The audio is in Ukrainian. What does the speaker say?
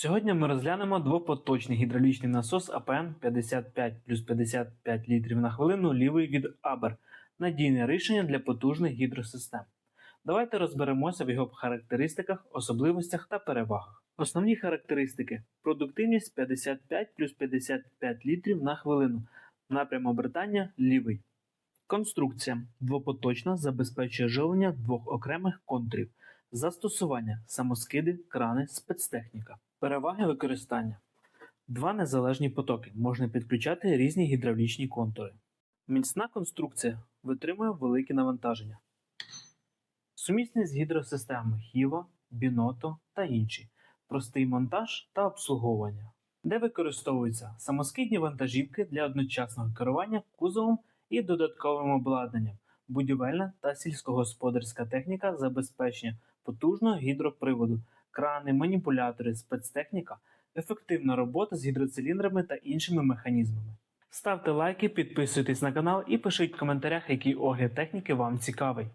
Сьогодні ми розглянемо двопоточний гідравлічний насос АПН 55 плюс 55 літрів на хвилину лівий від Aber. Надійне рішення для потужних гідросистем. Давайте розберемося в його характеристиках, особливостях та перевагах. Основні характеристики: продуктивність 55 плюс 55 літрів на хвилину. Напрям обертання лівий. Конструкція двопоточна забезпечує живлення двох окремих контурів. Застосування самоскиди, крани, спецтехніка. Переваги використання. Два незалежні потоки. Можна підключати різні гідравлічні контури. Міцна конструкція витримує великі навантаження. Сумісність з гідросистемами Хіва, Біното та інші. Простий монтаж та обслуговування. Де використовуються самоскидні вантажівки для одночасного керування кузовом і додатковим обладнанням, будівельна та сільськогосподарська техніка забезпечення потужного гідроприводу, крани, маніпулятори, спецтехніка, ефективна робота з гідроциліндрами та іншими механізмами. Ставте лайки, підписуйтесь на канал і пишіть в коментарях, який огляд техніки вам цікавий.